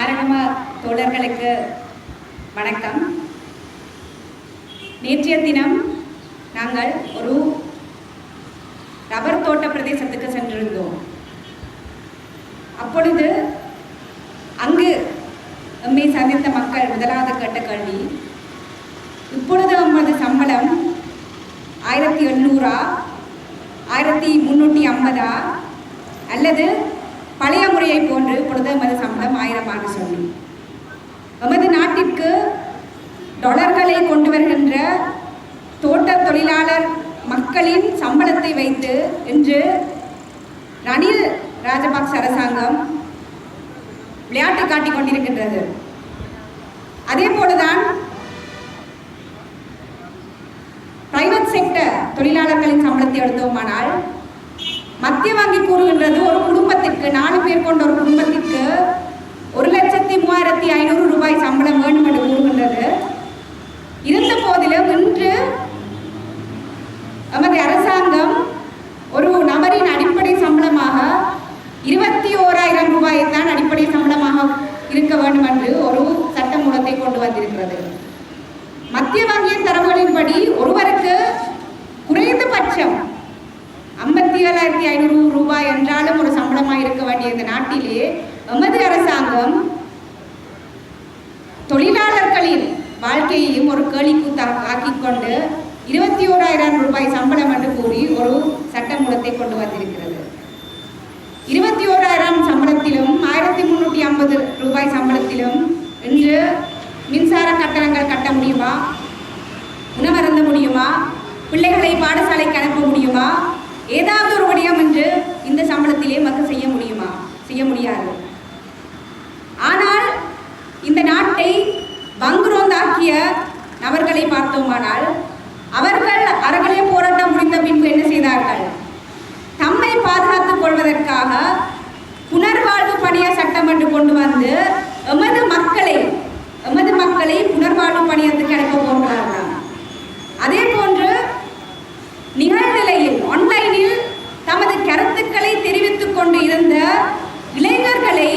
ஆரம்ப தோழர்களுக்கு வணக்கம். நேற்றைய தினம் நாங்கள் ஒரு ரப்பர் தோட்ட பிரதேசத்துக்கு சென்றிருந்தோம். அப்பொழுது அங்கு எம்மை சந்தித்த மக்கள் முதலாவது கேட்ட கல்வி இப்பொழுது எமது சம்பளம் ஆயிரத்தி எண்ணூறா? ஆயிரத்தி முந்நூற்றி ஐம்பதா? அல்லது பழைய முறையை போன்று புனித எமது சம்பளம் ஆயிரமாக சொல்லி. எமது நாட்டிற்கு டொலர்களை கொண்டு வருகின்ற தோட்ட தொழிலாளர் மக்களின் சம்பளத்தை வைத்து இன்று ரணில் ராஜபக்ச அரசாங்கம் விளையாட்டு காட்டிக் கொண்டிருக்கின்றது. அதே போலதான் பிரைவேட் செக்டர் தொழிலாளர்களின் சம்பளத்தை எடுத்தோமானால் மத்திய வங்கி கூறுகின்றது ஒரு குடும்பத்திற்கு நாலு பேர் கொண்ட ஒரு குடும்பத்திற்கு ஒரு லட்சத்தி மூவாயிரத்தி ஐநூறு ரூபாய் சம்பளம் வேண்டும் என்று கூறுகின்றது. இருந்த போதிலும் இன்று நமது அரசாங்கம் ஒரு நபரின் அடிப்படை சம்பளமாக இருபத்தி ஓராயிரம் ரூபாயை தான் அடிப்படை சம்பளமாக இருக்க வேண்டும் என்று ஒரு சட்டமூலத்தை கொண்டு வந்திருக்கிறது மத்திய வங்கியின் தரவுகளின்படி ஒருவருக்கு குறைந்தபட்சம் ஐம்பத்தி ஏழாயிரத்தி ஐநூறு ரூபாய் என்றாலும் ஒரு சம்பளமாக இருக்க வேண்டிய இந்த நாட்டிலே எமது அரசாங்கம் தொழிலாளர்களின் வாழ்க்கையையும் ஒரு கேலிக்கூத்தா ஆக்கிக் கொண்டு இருபத்தி ஓராயிரம் ரூபாய் சம்பளம் என்று கூறி ஒரு சட்டமூலத்தை கொண்டு வந்திருக்கிறது. இருபத்தி ஓராயிரம் சம்பளத்திலும் ஆயிரத்தி முன்னூற்றி ஐம்பது ரூபாய் சம்பளத்திலும் இன்று மின்சார கட்டணங்கள் கட்ட முடியுமா? உணவருந்த முடியுமா? பிள்ளைகளை பாடசாலைக்கு அனுப்ப முடியுமா? ஏதாவது ஒரு வடிவம் என்று இந்த சம்பளத்திலே மக்கள் செய்ய முடியுமா? செய்ய முடியாது ஆனால் இந்த நாட்டை வங்குரோந்தாக்கிய நபர்களை பார்த்தோமானால் அவர்கள் அறகளே போராட்டம் முடிந்த பின்பு என்ன செய்தார்கள் தம்மை பாதுகாத்துக் கொள்வதற்காக புனர்வாழ்வு பணிய சட்டம் என்று கொண்டு வந்து எமது மக்களை எமது மக்களை புனர்வாழ்வு பணியத்துக்கு அனுப்ப போகிறார்கள் அதே போன்று நிகழ்நிலையில் ஆன்லைனில் தமது கருத்துக்களை தெரிவித்துக் கொண்டு இருந்த இளைஞர்களை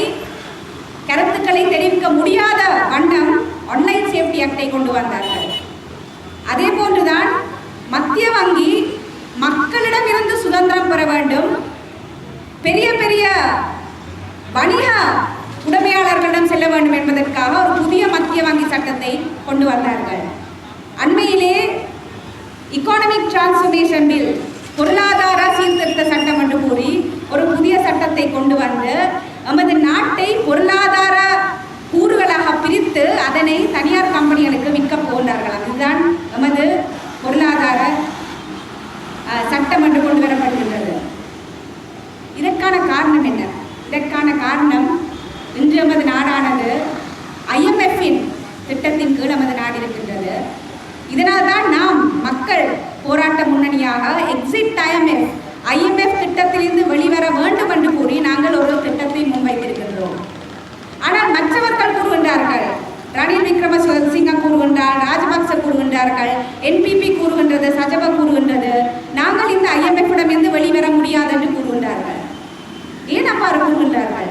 கருத்துக்களை தெரிவிக்க முடியாத வண்ணம் ஆன்லைன் சேஃப்டி ஆக்டை கொண்டு வந்தார்கள் அதே போன்றுதான் மத்திய வங்கி மக்களிடமிருந்து சுதந்திரம் பெற வேண்டும் பெரிய பெரிய வணிக உடைமையாளர்களிடம் செல்ல வேண்டும் என்பதற்காக ஒரு புதிய மத்திய வங்கி சட்டத்தை கொண்டு வந்தார்கள். அண்மையிலே இக்கானமிக் டிரான்ஸ்ஃபர்மேஷன் பில் பொருளாதார சீர்திருத்த சட்டம் என்று கூறி ஒரு புதிய சட்டத்தை கொண்டு வந்து நமது நாட்டை பொருளாதார கூறுகளாக பிரித்து அதனை தனியார் கம்பெனிகளுக்கு விற்க போகிறார்கள் அதுதான் நமது பொருளாதார சட்டம் என்று கொண்டு வரப்படுகின்றது இதற்கான காரணம் என்ன இதற்கான காரணம் இன்று நமது நாடானது ஐஎம்எஃப்பின் திட்டத்தின் கீழ் நமது நாடு இருக்கின்றது இதனால் தான் நாம் மக்கள் போராட்ட முன்னணியாக எக்ஸிட் ஐஎம்எஃப் ஐஎம்எஃப் திட்டத்திலிருந்து வெளிவர வேண்டும் என்று கூறி நாங்கள் ஒரு திட்டத்தை முன்வைத்திருக்கின்றோம் ஆனால் மற்றவர்கள் கூறுகின்றார்கள் ரணில் விக்ரமசிங்க கூறுகின்றார் ராஜபக்ச கூறுகின்றார்கள் என்பிபி கூறுகின்றது சஜப கூறுகின்றது. நாங்கள் இந்த ஐஎம்எஃப்பிடம் இருந்து வெளிவர முடியாது என்று கூறுகின்றார்கள். ஏன் அவ்வாறு கூறுகின்றார்கள்?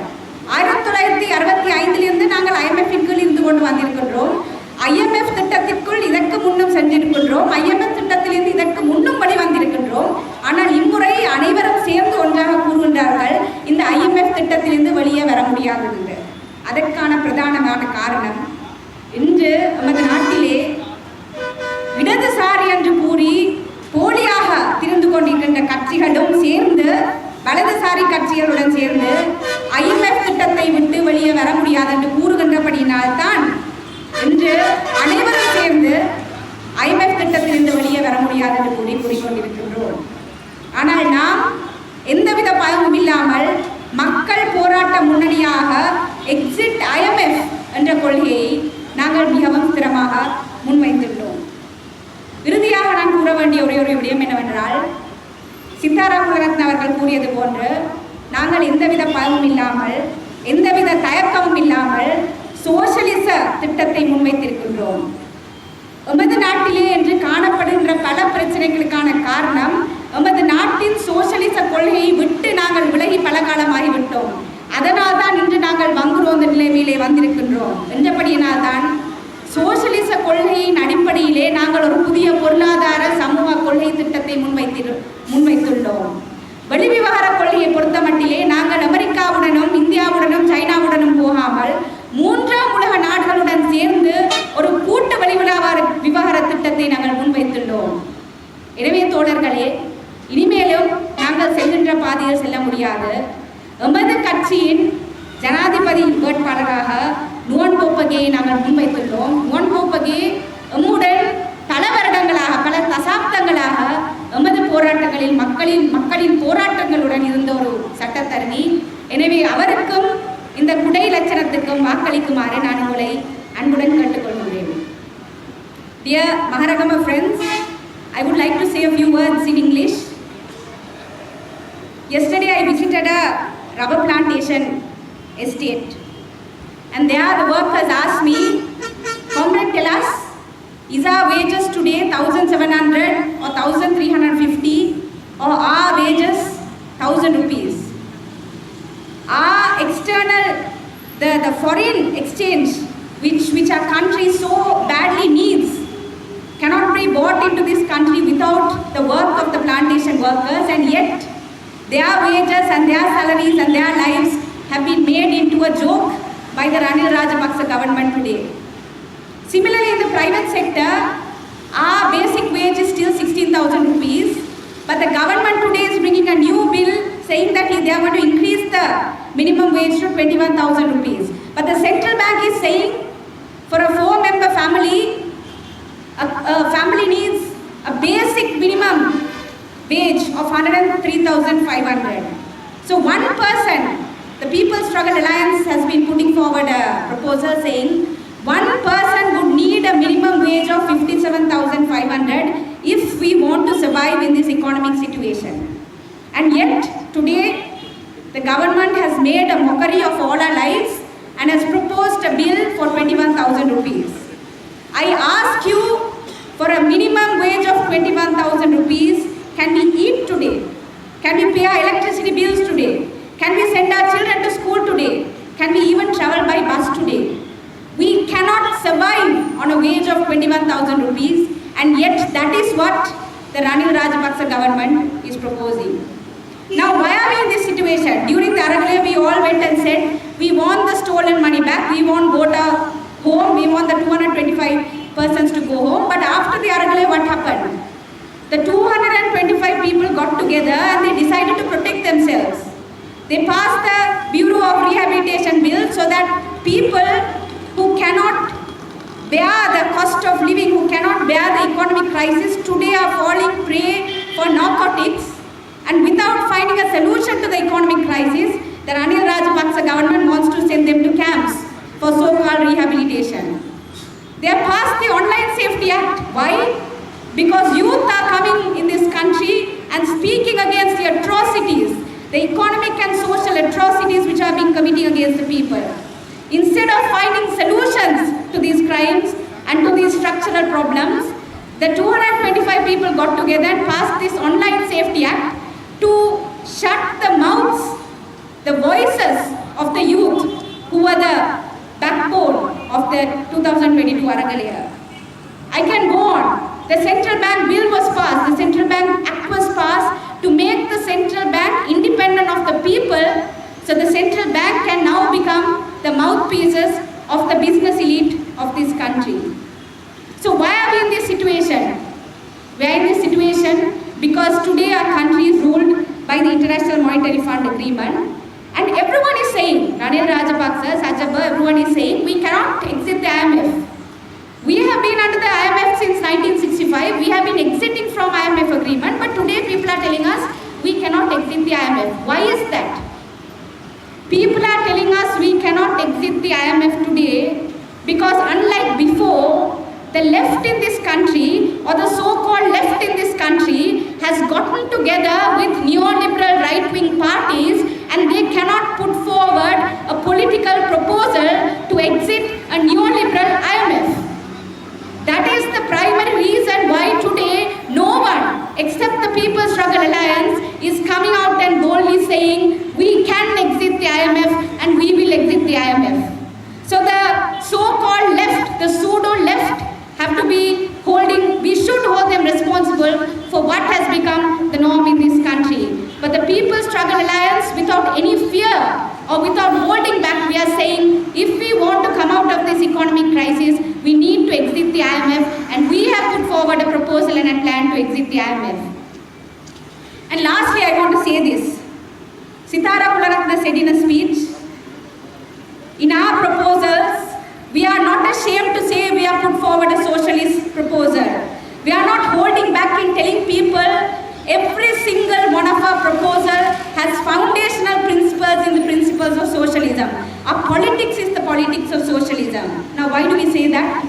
ஆயிரத்தி தொள்ளாயிரத்தி அறுபத்தி ஐந்திலிருந்து நாங்கள் ஐஎம்எஃபின் கீழ் இருந்து கொண்டு வந்திருக்கின்றோம். ஐஎம்எஃப் திட்டத்திற்குள் இதற்கு முன்னும் சென்றிருக்கின்றோம். ஐஎம்எஃப் திட்டத்திலிருந்து இதற்கு முன்னும் வழி வந்திருக்கின்றோம் ஆனால் இம்முறை அனைவரும் சேர்ந்து ஒன்றாக கூறுகின்றார்கள் இந்த ஐஎம்எஃப் திட்டத்திலிருந்து வெளியே வர முடியாது என்று அதற்கான பிரதானமான காரணம் இன்று நமது நாட்டிலே இடதுசாரி என்று கூறி போலியாக திரிந்து கொண்டிருக்கின்ற கட்சிகளும் சேர்ந்து வலதுசாரி கட்சிகளுடன் சேர்ந்து ஐஎம்எஃப் திட்டத்தை விட்டு வெளியே வர முடியாது என்று கூறுகின்றபடியினால் தான் இன்று அனைவரும் சேர்ந்து ஐஎம்எஃப் திட்டத்திலிருந்து வெளியே வர முடியாது என்று கூறி ஆனால் நாம் எந்தவித பயமும் இல்லாமல் மக்கள் போராட்ட முன்னணியாக எக்ஸிட் ஐஎம்எஃப் என்ற கொள்கையை நாங்கள் மிகவும் ஸ்திரமாக முன்வைத்துள்ளோம். இறுதியாக நான் கூற வேண்டிய ஒரே ஒரு விடயம் என்னவென்றால் சித்தாராம் முருகன் அவர்கள் கூறியது போன்று நாங்கள் எந்தவித பயமும் இல்லாமல் எந்தவித தயக்கமும் இல்லாமல் சோசலிச திட்டத்தை முன்வைத்திருக்கின்றோம். எமது நாட்டிலே என்று காணப்படுகின்ற பல பிரச்சனைகளுக்கான காரணம் எமது நாட்டின் சோசியலிச கொள்கையை விட்டு நாங்கள் விலகி பல காலமாகிவிட்டோம். அதனால் தான் இன்று நாங்கள் வங்குரோந்த நிலைமையிலே வந்திருக்கின்றோம். என்றபடியினால் தான் சோசியலிச கொள்கையின் அடிப்படையிலே நாங்கள் ஒரு புதிய பொருளாதார சமூக கொள்கை திட்டத்தை முன்வைத்திரு முன்வைத்துள்ளோம். வெளிவிவகார கொள்கையை பொறுத்தமட்டிலே நாங்கள் அமெரிக்காவுடனும் இந்தியாவுடனும் சைனாவுடனும் போகாமல் மூன்றாம் உலக நாடுகளுடன் சேர்ந்து ஒரு கூ விவகார விவகார திட்டத்தை நாங்கள் முன்வைத்துள்ளோம். எனவே தோழர்களே இனிமேலும் நாங்கள் செல்கின்ற பாதையில் செல்ல முடியாது. எமது கட்சியின் ஜனாதிபதி வேட்பாளராக நுவன் போப்பகையை நாங்கள் முன்வைத்துள்ளோம். நுவன் போப்பகே எம்முடன் பல வருடங்களாக பல தசாப்தங்களாக எமது போராட்டங்களில் மக்களின் மக்களின் போராட்டங்களுடன் இருந்த ஒரு சட்டத்தரணி. எனவே அவருக்கும் இந்த குடை லட்சணத்துக்கும் வாக்களிக்குமாறு நான் உங்களை அன்புடன் கேட்டுக்கொள்கிறேன். Dear Maharagama friends, I would like to say a few words in English. Yesterday I visited a rubber plantation estate and there the workers asked me, Comrade tell us, is our wages today 1700 or 1350 or our wages 1000 rupees? Our external, the, the foreign exchange which, which our country so badly needs cannot be brought into this country without the work of the plantation workers and yet their wages and their salaries and their lives have been made into a joke by the Ranil Rajapaksa government today. Similarly, in the private sector, our basic wage is still 16,000 rupees, but the government today is bringing a new bill saying that they are going to increase the minimum wage to 21,000 rupees. But the central bank is saying for a four-member family, a, family needs a basic minimum wage of 103,500. So one person, the People's Struggle Alliance has been putting forward a proposal saying one person would need a minimum wage of 57,500 if we want to survive in this economic situation. And yet today the government has made a mockery of all our lives and has proposed a bill for 21,000 rupees. I ask you for a minimum wage of 21,000 rupees. Can we eat today? Can we pay our electricity bills today? Can we send our children to school today? Can we even travel by bus today? We cannot survive on a wage of 21,000 rupees and yet that is what the Ranil Rajapaksa government is proposing. Now why are we in this situation? During the Aragalaya we all went and said we want the stolen money back, we want Bota uh, home, we want the 225 persons to go home. But after the Aragalaya what happened? The 225 people got together and they decided to protect themselves. They passed the Bureau of Rehabilitation Bill so that people who cannot bear the cost of living, who cannot bear the economic crisis, today are falling prey for narcotics. And without finding a solution to the economic crisis, the Ranil Rajapaksa government wants to send them to camps for so-called rehabilitation. They passed the Online Safety Act. Why? Because youth are coming in this country and speaking against the atrocities, the economic and social atrocities which are being committed against the people. Instead of finding solutions to these crimes and to these structural problems, the 225 people got together and passed this Online Safety Act to shut the mouths, the voices of the youth who were the backbone of the 2022 Aragalaya. I can go on. The central bank bill was passed, the central bank act was passed to make the central bank independent of the people so the central bank can now become the mouthpieces of the business elite of this country. So why are we in this situation? We are in this situation because today our country is ruled by the International Monetary Fund Agreement and everyone is saying, Ranil Rajapaksa, Sajaba, everyone is saying, we cannot exit the IMF. We have been under the IMF since 1965. We have been exiting from IMF agreement, but today people are telling us we cannot exit the IMF. Why is that? People are telling us we cannot exit the IMF today because unlike before, the left in this country or the so-called left in this country has gotten together with neoliberal right-wing parties and they cannot put forward a political proposal to exit a neoliberal IMF. That is the primary reason why today no one except the People's Struggle Alliance is coming out and boldly saying we can exit the IMF and we will exit the Without any fear or without holding back, we are saying if we want to come out of this economic crisis, we need to exit the IMF, and we have put forward a proposal and a plan to exit the IMF. And lastly, I want to say this. Sitara Kularatna said in a speech, in our proposals, we are not ashamed to say we have put forward a socialist proposal. We are not holding back in telling people every single one of our proposal has foundational principles in the principles of socialism. Our politics is the politics of socialism. Now, why do we say that?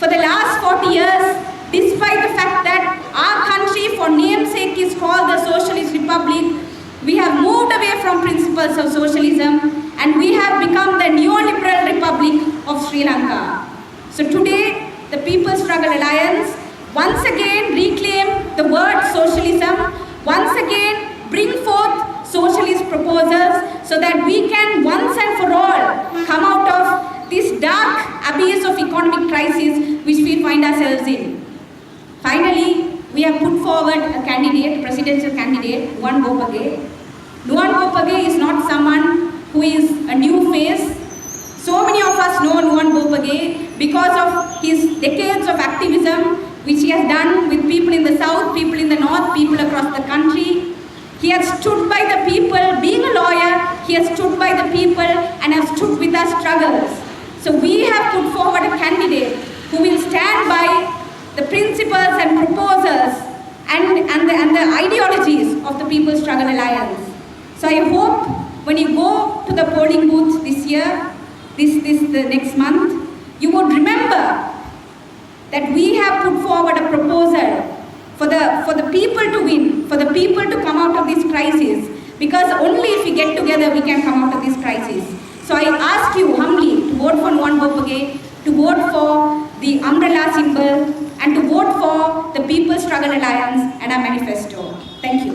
For the last 40 years, despite the fact that our country, for namesake, is called the Socialist Republic, we have moved away from principles of socialism and we have become the neoliberal republic of Sri Lanka. So today, the People's Struggle Alliance once again reclaim the word socialism, once again bring forth socialist proposals so that we can once and for all come out of this dark abyss of economic crisis which we find ourselves in. Finally, we have put forward a candidate, presidential candidate, Nuwan Bopage. Nuwan Bopage is not someone who is a new face. So many of us know Nuwan Bopage because of his decades of activism which he has done with people in the south, people in the north, people across the country. He has stood by people, being a lawyer, he has stood by the people and has stood with our struggles. So we have put forward a candidate who will stand by the principles and proposals and, and, the, and the ideologies of the People's Struggle Alliance. So I hope when you go to the polling booth this year, this, this the next month, you would remember that we have put forward a proposal for the, for the people to win, for the people to come out of this crisis. Because only if we get together, we can come out of this crisis. So I ask you humbly to vote for Nuwan Bopage, to vote for the umbrella symbol, and to vote for the People's Struggle Alliance and our manifesto. Thank you.